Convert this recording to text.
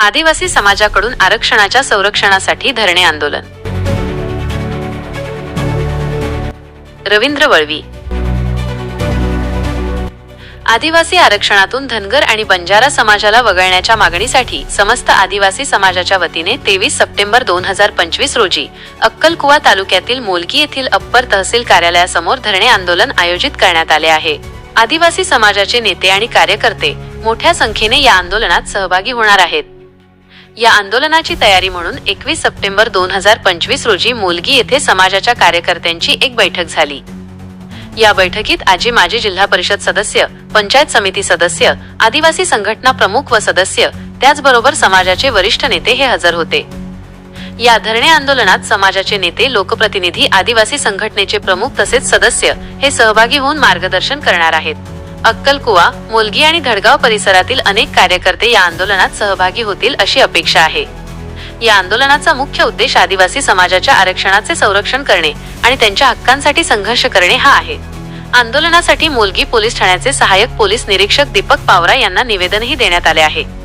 आदिवासी समाजाकडून आरक्षणाच्या संरक्षणासाठी धरणे आंदोलन. रवींद्र वळवी. आदिवासी आरक्षणातून धनगर आणि बंजारा समाजाला वगळण्याच्या मागणीसाठी समस्त आदिवासी समाजाच्या वतीने तेवीस सप्टेंबर दोन हजार पंचवीस रोजी अक्कलकुवा तालुक्यातील मोलगी येथील अप्पर तहसील कार्यालयासमोर धरणे आंदोलन आयोजित करण्यात आले आहे. आदिवासी समाजाचे नेते आणि कार्यकर्ते मोठ्या संख्येने या आंदोलनात सहभागी होणार आहेत. या आंदोलनाची तयारी म्हणून एकवीस सप्टेंबर दोन हजार पंचवीस रोजी मोलगी येथे समाजाच्या कार्यकर्त्यांची एक बैठक झाली. या बैठकीत आजी माजी जिल्हा परिषद सदस्य पंचायत समिती सदस्य आदिवासी संघटना प्रमुख व सदस्य त्याचबरोबर समाजाचे वरिष्ठ नेते हे हजर होते. या धरणे आंदोलनात समाजाचे नेते लोकप्रतिनिधी आदिवासी संघटनेचे प्रमुख तसेच सदस्य हे सहभागी होऊन मार्गदर्शन करणार आहेत. अक्कलकुवा मोलगी आणि धडगाव परिसरातील अनेक कार्यकर्ते या आंदोलनात सहभागी होतील अशी अपेक्षा आहे. या आंदोलनाचा मुख्य उद्देश आदिवासी समाजाच्या आरक्षणाचे संरक्षण करणे आणि त्यांच्या हक्कांसाठी संघर्ष करणे हा आहे. आंदोलनासाठी मोलगी पोलीस ठाण्याचे सहाय्यक पोलीस निरीक्षक दीपक पावरा यांना निवेदनही देण्यात आले आहे.